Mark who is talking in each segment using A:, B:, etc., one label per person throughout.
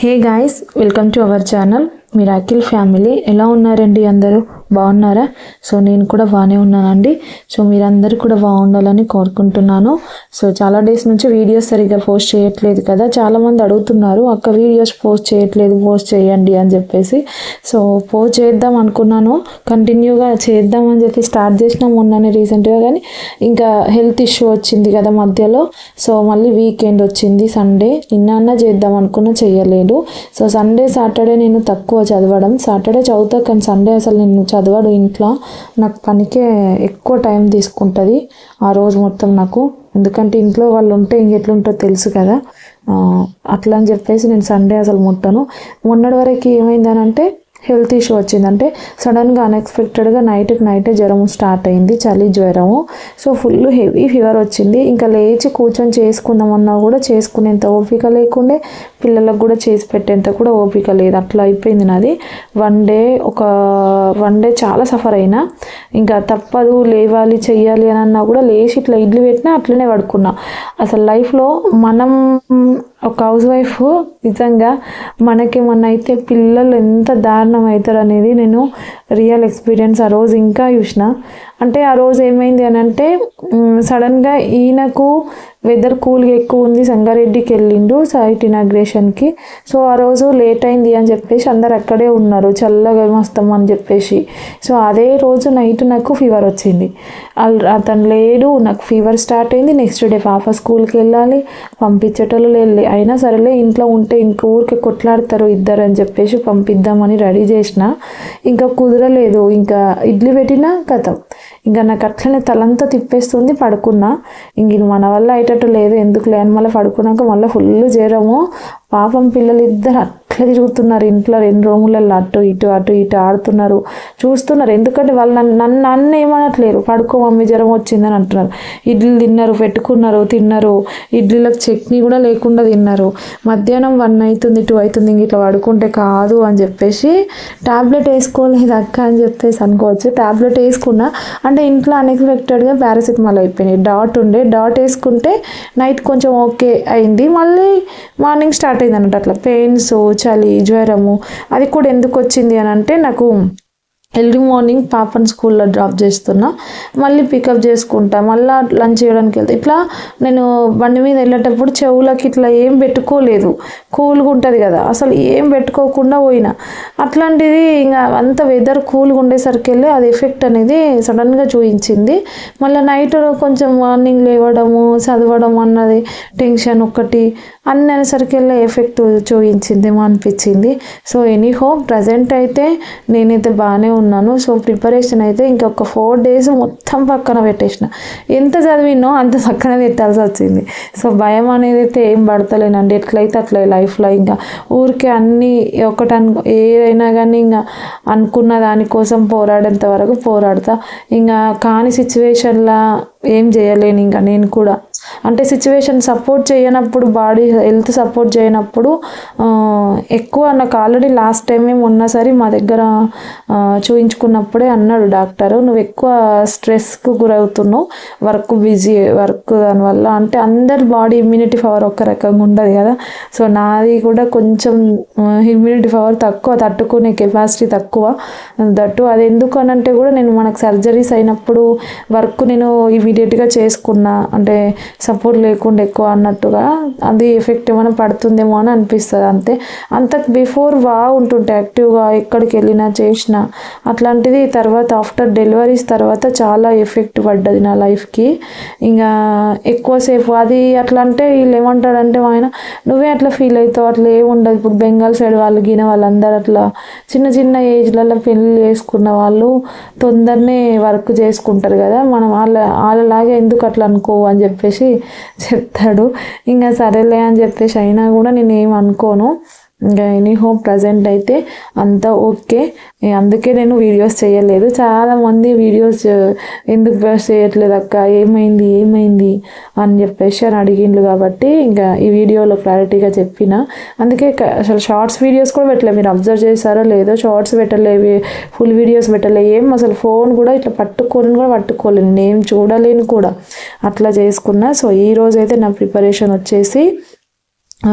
A: Hey guys welcome to our channel miracle family ఎలా ఉన్నారండి అందరూ? బాగున్నారా? సో నేను కూడా బాగానే ఉన్నానండి. సో మీరందరూ కూడా బాగుండాలని కోరుకుంటున్నాను. సో చాలా డేస్ నుంచి వీడియోస్ సరిగ్గా పోస్ట్ చేయట్లేదు కదా. చాలామంది అడుగుతున్నారు అక్క వీడియోస్ పోస్ట్ చేయట్లేదు పోస్ట్ చేయండి అని చెప్పేసి. సో పోస్ట్ చేద్దాం అనుకున్నాను. కంటిన్యూగా చేద్దాం అని చెప్పి స్టార్ట్ చేసిన మొన్ననే రీసెంట్గా కానీ ఇంకా హెల్త్ ఇష్యూ వచ్చింది కదా మధ్యలో. సో మళ్ళీ వీకెండ్ వచ్చింది సండే. నిన్న చేద్దాం అనుకున్నా చేయలేదు. సో సండే సాటర్డే నేను తక్కువ చదవడం. సాటర్డే చదువుతా కానీ సండే అసలు నేను చదవడు ఇంట్లో. నాకు పనికే ఎక్కువ టైం తీసుకుంటుంది ఆ రోజు మొత్తం నాకు. ఎందుకంటే ఇంట్లో వాళ్ళు ఉంటే ఇంకెట్లుంటో తెలుసు కదా. అట్లా అని చెప్పేసి నేను సండే అసలు ముట్టను. మొన్నటి వరకు ఏమైందని అంటే హెల్త్ ఇష్యూ వచ్చిందంటే సడన్గా అన్ఎక్స్పెక్టెడ్గా నైట్కి నైటే జ్వరం స్టార్ట్ అయింది చలి జ్వరము. సో ఫుల్ హెవీ ఫీవర్ వచ్చింది. ఇంకా లేచి కూర్చొని చేసుకుందామన్నా కూడా చేసుకునేంత ఓపిక లేకుండే పిల్లలకు కూడా చేసి పెట్టేంత కూడా ఓపిక లేదు. అట్లా అయిపోయింది నాది. వన్ డే ఒక వన్ డే చాలా సఫర్ అయినా. ఇంకా తప్పదు లేవాలి చెయ్యాలి అని అన్నా కూడా లేచి ఇట్లా ఇడ్లీ పెట్టినా అట్లనే పడుకున్నా. అసలు లైఫ్లో మనం ఒక హౌస్ వైఫ్ నిజంగా మనకేమన్నా అయితే పిల్లలు ఎంత దారుణం అవుతారు అనేది నేను రియల్ ఎక్స్పీరియన్స్ ఆ రోజు ఇంకా చూసిన. అంటే ఆ రోజు ఏమైంది అని అంటే సడన్గా ఈయనకు వెదర్ కూల్గా ఎక్కువ ఉంది. సంగారెడ్డికి వెళ్ళిండు సైట్ ఇనాగ్రేషన్కి సో ఆ రోజు లేట్ అయింది అని చెప్పేసి అందరు అక్కడే ఉన్నారు. చల్లగా వస్తాం అని చెప్పేసి. సో అదే రోజు నైట్ నాకు ఫీవర్ వచ్చింది. అల్- అతను లేడు. నాకు ఫీవర్ స్టార్ట్ అయింది. నెక్స్ట్ డే పాప స్కూల్కి వెళ్ళాలి. పంపించేటోళ్ళు వెళ్ళి అయినా సరేలే ఇంట్లో ఉంటే ఇంక ఊరికే కొట్లాడతారు ఇద్దరు అని చెప్పేసి పంపిద్దామని రెడీ చేసిన. ఇంకా కుదరలేదు. ఇంకా ఇడ్లీ పెట్టినా కథం. ఇంకా నాకు అట్లనే తలంతా తిప్పేస్తుంది పడుకున్నా. ఇంక మన వల్ల అయ్యేటట్టు లేదు ఎందుకు లేని మళ్ళీ పడుకున్నాక మళ్ళీ ఫుల్ జ్వరము పాపం పిల్లలు ఇద్దరు అట్లా తిరుగుతున్నారు. ఇంట్లో రెండు రూములలో అటు ఇటు అటు ఇటు ఆడుతున్నారు. చూస్తున్నారు. ఎందుకంటే వాళ్ళు నన్ను నన్ను నన్ను ఏమనట్లేరు. పడుకో మమ్మీ జ్వరం వచ్చిందని అంటున్నారు. ఇడ్లీ తిన్నారు పెట్టుకున్నారు తిన్నారు. ఇడ్లీలకు చట్నీ కూడా లేకుండా తిన్నారు. మధ్యాహ్నం వన్ అవుతుంది టూ అవుతుంది ఇట్లా పడుకుంటే కాదు అని చెప్పేసి టాబ్లెట్ వేసుకోలేదు అక్క అని చెప్పేసి అనుకోవచ్చు. ట్యాబ్లెట్ వేసుకున్నా అంటే ఇంట్లో అన్ఎక్స్పెక్టెడ్గా పారాసిటమాల్ అయిపోయినాయి. డాట్ ఉండే డాట్ వేసుకుంటే నైట్ కొంచెం ఓకే అయింది. మళ్ళీ మార్నింగ్ స్టార్ట్ అయింది అన్నట్టు అట్లా పెయిన్స్ చలి జ్వరము అది కూడా ఎందుకు వచ్చింది అని అంటే నాకు ఎర్లీ మార్నింగ్ పాపని స్కూల్లో డ్రాప్ చేస్తున్నా. మళ్ళీ పికప్ చేసుకుంటా. మళ్ళీ లంచ్ చేయడానికి వెళ్తా. ఇట్లా నేను బండి మీద వెళ్ళేటప్పుడు చెవులకి ఇట్లా ఏం పెట్టుకోలేదు. కూల్గా ఉంటుంది కదా. అసలు ఏం పెట్టుకోకుండా పోయినా. అట్లాంటిది ఇంకా అంత వెదర్ కూల్గా ఉండేసరికి వెళ్ళి అది ఎఫెక్ట్ అనేది సడన్గా చూపించింది. మళ్ళీ నైట్ కొంచెం మార్నింగ్ లేవడము చదవడం అన్నది టెన్షన్ ఒకటి అన్ని అనేసరికి వెళ్ళి ఎఫెక్ట్ చూపించిందేమో అనిపించింది. సో ఎనీ హోప్ ప్రజెంట్ అయితే నేనైతే బాగానే ఉన్నాను. సో ప్రిపరేషన్ అయితే ఇంకొక ఫోర్ డేస్ మొత్తం పక్కన పెట్టేసిన. ఎంత చదివినో అంత పక్కన పెట్టాల్సి వచ్చింది. సో భయం అనేది అయితే ఏం పడతలేనండి. ఎట్లయితే అట్లా లైఫ్లో ఇంకా ఊరికే అన్నీ ఒకటి అనుకో ఏదైనా కానీ ఇంకా అనుకున్న దానికోసం పోరాడేంత వరకు పోరాడతా. ఇంకా కాని సిచ్యువేషన్లా ఏం చేయలేను. ఇంకా నేను కూడా అంటే సిచ్యువేషన్ సపోర్ట్ చేయనప్పుడు బాడీ హెల్త్ సపోర్ట్ చేయనప్పుడు ఎక్కువ నాకు ఆల్రెడీ లాస్ట్ టైమే ఉన్నా సరే మా దగ్గర చూయించుకున్నప్పుడే అన్నాడు డాక్టర్ నువ్వు ఎక్కువ స్ట్రెస్కు గురవుతున్నావు వర్క్ బిజీ వర్క్ దానివల్ల. అంటే అందరి బాడీ ఇమ్యూనిటీ పవర్ ఒక రకంగా ఉండదు కదా. సో నాది కూడా కొంచెం ఇమ్యూనిటీ పవర్ తక్కువ తట్టుకునే కెపాసిటీ తక్కువ. దట్టు అది ఎందుకు అని అంటే కూడా నేను మనకు సర్జరీస్ అయినప్పుడు వర్క్ నేను ఇమీడియట్గా చేసుకున్నా. అంటే సపోర్ట్ లేకుండా ఎక్కువ అన్నట్టుగా అది ఎఫెక్ట్ ఏమైనా పడుతుందేమో అని అనిపిస్తుంది అంతే. అంతకు బిఫోర్ బాగుంటుంటే యాక్టివ్గా ఎక్కడికి వెళ్ళినా చేసినా అట్లాంటిది తర్వాత ఆఫ్టర్ డెలివరీస్ తర్వాత చాలా ఎఫెక్ట్ పడ్డది నా లైఫ్కి ఇంకా ఎక్కువసేపు అది అట్లా అంటే వీళ్ళు ఏమంటాడంటే ఆయన నువ్వే అట్లా ఫీల్ అవుతావు అట్లా ఏముండదు ఇప్పుడు బెంగాల్ సైడ్ వాళ్ళు గిన వాళ్ళందరూ అట్లా చిన్న చిన్న ఏజ్లలో పెళ్ళి చేసుకున్న వాళ్ళు తొందరనే వర్క్ చేసుకుంటారు కదా. మనం వాళ్ళ వాళ్ళలాగే ఎందుకు అట్లా అనుకో అని చెప్పేసి చెప్తాడు. ఇంకా సరేలే అని చెప్పేసి అయినా కూడా నేను ఏం అనుకోను. ఇంకా ఎనీ హోప్ ప్రజెంట్ అయితే అంతా ఓకే. అందుకే నేను వీడియోస్ చేయలేదు. చాలామంది వీడియోస్ ఎందుకు పోస్ట్ చేయట్లేదు అక్క? ఏమైంది? ఏమైంది? అని చెప్పేసి అని అడిగిండ్రు కాబట్టి ఇంకా ఈ వీడియోలో క్లారిటీగా చెప్పిన. అందుకే అసలు షార్ట్స్ వీడియోస్ కూడా పెట్టలే. మీరు అబ్జర్వ్ చేశారో లేదో షార్ట్స్ పెట్టలేవి ఫుల్ వీడియోస్ పెట్టలే. ఏం అసలు ఫోన్ కూడా ఇట్లా పట్టుకొని కూడా పట్టుకోలేను. నేను చూడలేను కూడా. అట్లా చేసుకున్నా. సో ఈ రోజైతే నా ప్రిపరేషన్ వచ్చేసి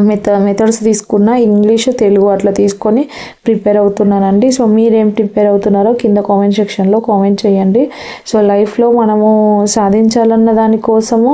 A: మెథ మెథడ్స్ తీసుకున్న. ఇంగ్లీష్ తెలుగు అట్లా తీసుకొని ప్రిపేర్ అవుతున్నానండి. సో మీరేం ప్రిపేర్ అవుతున్నారో కింద కామెంట్ సెక్షన్లో కామెంట్ చేయండి. సో లైఫ్లో మనము సాధించాలన్న దానికోసము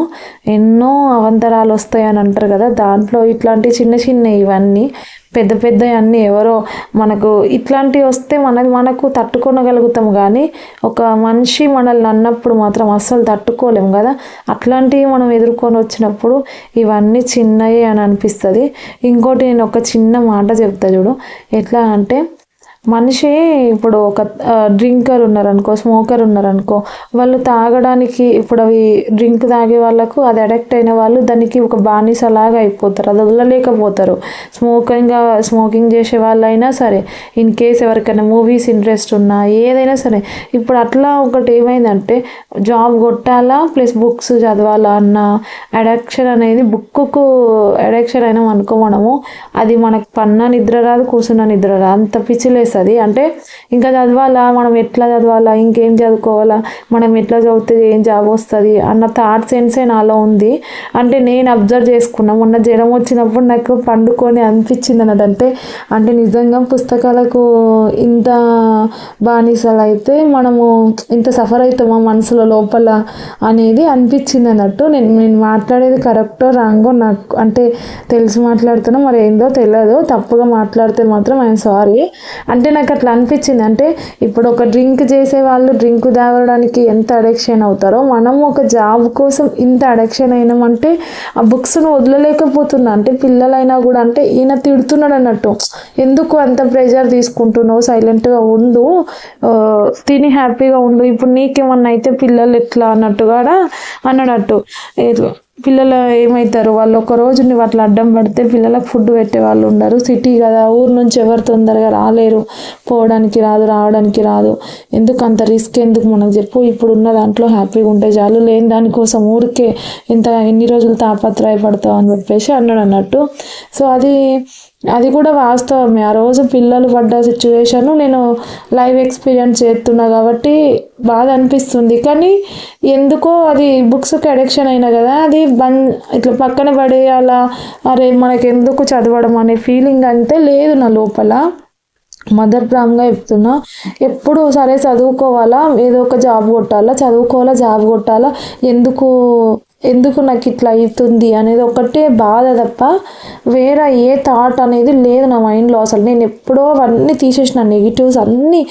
A: ఎన్నో అవంతరాలు వస్తాయని అంటారు కదా. దాంట్లో ఇట్లాంటి చిన్న చిన్న ఇవన్నీ పెద్ద పెద్ద అన్నీ ఎవరో మనకు ఇట్లాంటివి వస్తే మనది మనకు తట్టుకోనగలుగుతాం కానీ ఒక మనిషి మనల్ని అన్నప్పుడు మాత్రం అస్సలు తట్టుకోలేము కదా. అట్లాంటివి మనం ఎదుర్కొని వచ్చినప్పుడు ఇవన్నీ చిన్నయే అని అనిపిస్తుంది. ఇంకోటి నేను ఒక చిన్న మాట చెప్తా చూడు. ఎట్లా అంటే మనిషి ఇప్పుడు ఒక డ్రింకర్ ఉన్నారనుకో స్మోకర్ ఉన్నారనుకో వాళ్ళు తాగడానికి ఇప్పుడు అవి డ్రింక్ తాగే వాళ్ళకు అది అడక్ట్ అయిన వాళ్ళు దానికి ఒక బానిసలాగా అయిపోతారు. అది వదలలేకపోతారు. స్మోకింగ్ స్మోకింగ్ చేసే వాళ్ళైనా సరే ఇన్ కేస్ ఎవరికైనా మూవీస్ ఇంట్రెస్ట్ ఉన్నా ఏదైనా సరే ఇప్పుడు అట్లా ఒకటి ఏమైందంటే జాబ్ కొట్టాలా ప్లస్ బుక్స్ చదవాలా అన్న అడక్షన్ అనేది బుక్కు అడక్షన్ అయినాం అనుకో మనము అది మనకు పన్న నిద్ర రాదు కూర్చున్న నిద్ర రాదు. అంత పిచ్చిలేసి వచ్చేస్తుంది అంటే ఇంకా చదవాలా? మనం ఎట్లా చదవాలా? ఇంకేం చదువుకోవాలా? మనం ఎట్లా చదివితే ఏం జాబ్ వస్తుంది? అన్న థాట్ సెన్సే నాలో ఉంది. అంటే నేను అబ్జర్వ్ చేసుకున్నా మొన్న జ్వరం వచ్చినప్పుడు నాకు పండుకొని అనిపించింది అన్నట్టు అంటే అంటే నిజంగా పుస్తకాలకు ఇంత బానిసలు అయితే మనము ఇంత సఫర్ అవుతామా మనసులో లోపల అనేది అనిపించింది అన్నట్టు నేను నేను మాట్లాడేది కరెక్టో రాంగో నాకు అంటే తెలిసి మాట్లాడుతున్నా మరి ఏందో తెలియదు తప్పుగా మాట్లాడితే మాత్రం ఐఎమ్ సారీ. అంటే అంటే నాకు అట్లా అనిపించింది. అంటే ఇప్పుడు ఒక డ్రింక్ చేసే వాళ్ళు డ్రింక్ తాగడానికి ఎంత అడిక్షన్ అవుతారో మనం ఒక జాబ్ కోసం ఇంత అడిక్షన్ అయినామంటే ఆ బుక్స్ను వదలలేకపోతున్నా. అంటే పిల్లలైనా కూడా అంటే ఈయన తిడుతున్నాడు అన్నట్టు. ఎందుకు అంత ప్రెజర్ తీసుకుంటున్నావు? సైలెంట్గా ఉండు. తిని హ్యాపీగా ఉండు. ఇప్పుడు నీకేమన్నా అయితే పిల్లలు ఎట్లా అన్నట్టుగా అన్నట్టు పిల్లలు ఏమవుతారు వాళ్ళు ఒక రోజుని నువ్వు అట్లా అడ్డం పడితే పిల్లలకు ఫుడ్ పెట్టే వాళ్ళు ఉండరు. సిటీ కదా ఊరు నుంచి ఎవరు తొందరగా రాలేరు. పోవడానికి రాదు రావడానికి రాదు. ఎందుకు అంత రిస్క్ ఎందుకు మనకు చెప్పు. ఇప్పుడు ఉన్న దాంట్లో హ్యాపీగా ఉంటే చాలు. లేని దానికోసం ఊరికే ఇంత ఎన్ని రోజులు తాపత్రయపడతావు అని చెప్పేసి అన్నాడు అన్నట్టు. సో అది అది కూడా వాస్తవమే. ఆ రోజు పిల్లలు పడ్డ సిచ్యువేషన్ నేను లైవ్ ఎక్స్పీరియన్స్ చేస్తున్నా కాబట్టి బాధ అనిపిస్తుంది. కానీ ఎందుకో అది బుక్స్కి అడిక్షన్ అయినా కదా అది బంద్ ఇట్లా పక్కన పడేయాలా అరే మనకి ఎందుకు చదవడం అనే ఫీలింగ్ అంతే లేదు నా లోపల. మదర్ ప్రామ్గా చెప్తున్నా ఎప్పుడు సరే చదువుకోవాలా? ఏదో ఒక జాబ్ కొట్టాలా? చదువుకోవాలా? జాబ్ కొట్టాలా? ఎందుకు ఎందుకు నాకు ఇట్లా అవుతుంది అనేది ఒకటే బాధ తప్ప వేరే ఏ థాట్ అనేది లేదు నా మైండ్లో అసలు నేను ఎప్పుడో అవన్నీ తీసేసిన నెగిటివ్స్ అన్నీ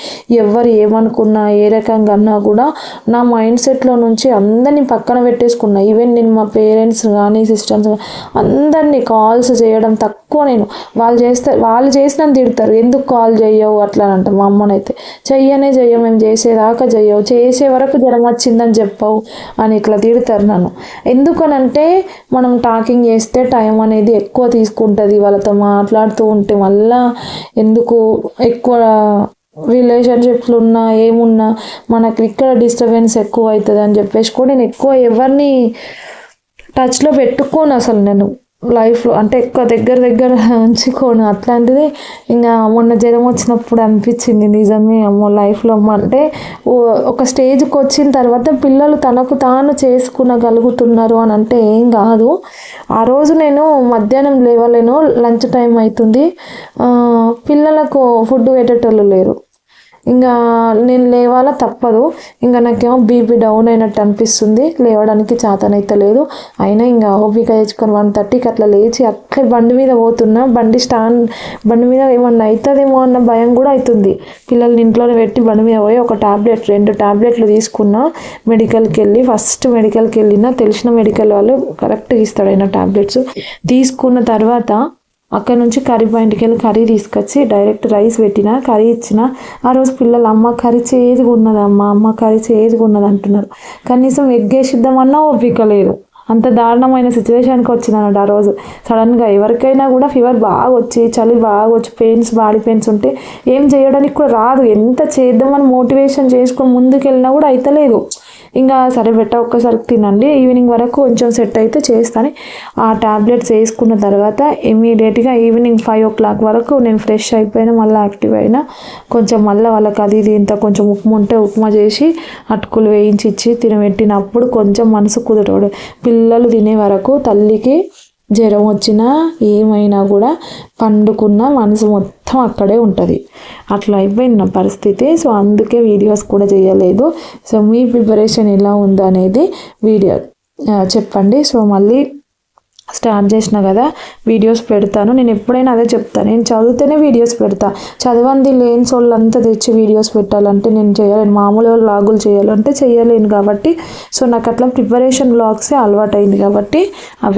A: ఎవరు ఏమనుకున్నా ఏ రకంగా అన్నా కూడా నా మైండ్ సెట్లో నుంచి అందరినీ పక్కన పెట్టేసుకున్నా. ఈవెన్ నేను మా పేరెంట్స్ కానీ సిస్టర్స్ అందరినీ కాల్స్ చేయడం తక్కువ నేను. వాళ్ళు చేస్తే వాళ్ళు చేసిన తిడతారు. ఎందుకు కాల్ చేయవు అట్లా అంట మా అమ్మనైతే. చెయ్యనే చెయ్యవు. మేము చేసేదాకా చెయ్యవు. చేసే వరకు జ్వరం వచ్చిందని చెప్పవు అని ఇట్లా తిడతారు నన్ను. ఎందుకనంటే మనం టాకింగ్ చేస్తే టైం అనేది ఎక్కువ తీసుకుంటుంది. వాళ్ళతో మాట్లాడుతూ ఉంటే మళ్ళా ఎందుకు ఎక్కువ రిలేషన్షిప్లు ఉన్నా ఏమున్నా మనకి ఇక్కడ డిస్టర్బెన్స్ ఎక్కువ అవుతుంది అని చెప్పేసి కూడా నేను ఎక్కువ ఎవరిని టచ్లో పెట్టుకోను అసలు నేను. లైఫ్లో అంటే ఎక్కువ దగ్గర దగ్గర ఉంచుకోను అట్లాంటిది ఇంకా మొన్న జ్వరం వచ్చినప్పుడు అనిపించింది నిజమే అమ్మో లైఫ్లో అంటే ఒక స్టేజ్కి వచ్చిన తర్వాత పిల్లలు తనకు తాను చేసుకునగలుగుతున్నారు అని అంటే ఏం కాదు. ఆ రోజు నేను మధ్యాహ్నం లేవలేను లంచ్ టైం అవుతుంది. పిల్లలకు ఫుడ్ పెట్టేటోళ్ళు లేరు. ఇంకా నేను లేవాలా తప్పదు. ఇంకా నాకేమో బీపీ డౌన్ అయినట్టు అనిపిస్తుంది. లేవడానికి చాతనైతే లేదు. అయినా ఇంకా ఓపిక తెచ్చుకొని వన్ థర్టీకి అట్లా లేచి అక్కడ బండి మీద పోతున్నా. బండి స్టాండ్ బండి మీద ఏమన్నా అవుతుందేమో అన్న భయం కూడా అవుతుంది పిల్లల్ని ఇంట్లోనే పెట్టి బండి మీద పోయి ఒక టాబ్లెట్ రెండు టాబ్లెట్లు తీసుకున్నా మెడికల్కి వెళ్ళి ఫస్ట్ మెడికల్కి వెళ్ళిన తెలిసిన మెడికల్ వాళ్ళు కరెక్ట్గా ఇస్తాడు అయినా టాబ్లెట్స్ తీసుకున్న తర్వాత అక్కడ నుంచి కర్రీ పాయింట్కి వెళ్ళి కర్రీ తీసుకొచ్చి డైరెక్ట్ రైస్ పెట్టిన కర్రీ ఇచ్చిన ఆ రోజు పిల్లలు అమ్మ కర్రీ చేదుగా ఉన్నదమ్మ అమ్మ కర్రీ చేదుగా ఉన్నది అంటున్నారు. కనీసం ఎగ్గేసిద్దామన్నా ఓపిక లేదు. అంత దారుణమైన సిచ్యువేషన్కి వచ్చిందన్నమాట ఆ రోజు. సడన్గా ఎవరికైనా కూడా ఫీవర్ బాగా వచ్చి చలి బాగా వచ్చి పెయిన్స్ బాడీ పెయిన్స్ ఉంటే ఏం చేయడానికి కూడా రాదు. ఎంత చేద్దామని మోటివేషన్ చేసుకొని ముందుకెళ్ళినా కూడా అవుతలేదు ఇంకా సరే బెట్ట ఒక్కసారి తినండి. ఈవినింగ్ వరకు కొంచెం సెట్ అయితే చేస్తాను. ఆ ట్యాబ్లెట్స్ వేసుకున్న తర్వాత ఇమీడియట్గా ఈవినింగ్ ఫైవ్ ఓ క్లాక్ వరకు నేను ఫ్రెష్ అయిపోయినా మళ్ళీ యాక్టివ్ అయినా కొంచెం మళ్ళీ వాళ్ళకి అది ఇది ఇంత కొంచెం ఉప్మా ఉంటే ఉప్మా చేసి అటుకులు వేయించి ఇచ్చి తినబెట్టినప్పుడు కొంచెం మనసు కుదరడు పిల్లలు తినే వరకు తల్లికి జ్వరం వచ్చినా ఏమైనా కూడా పండుకున్న మనసు మొత్తం అక్కడే ఉంటుంది. అట్లా అయిపోయింది నా పరిస్థితి. సో అందుకే వీడియోస్ కూడా చేయలేదు. సో మీ ప్రిపరేషన్ ఎలా ఉందో అనేది వీడియో చెప్పండి. సో మళ్ళీ స్టార్ట్ చేసిన కదా వీడియోస్ పెడతాను. నేను ఎప్పుడైనా అదే చెప్తాను నేను చదివితేనే వీడియోస్ పెడతా. చదవంది లేని వాళ్ళంతా తెచ్చి వీడియోస్ పెట్టాలంటే నేను చేయలేను. మామూలుగా లాగులు చేయాలంటే చేయలేను కాబట్టి. సో నాకు అట్లా ప్రిపరేషన్ బ్లాగ్సే అలవాటు అయింది కాబట్టి అవి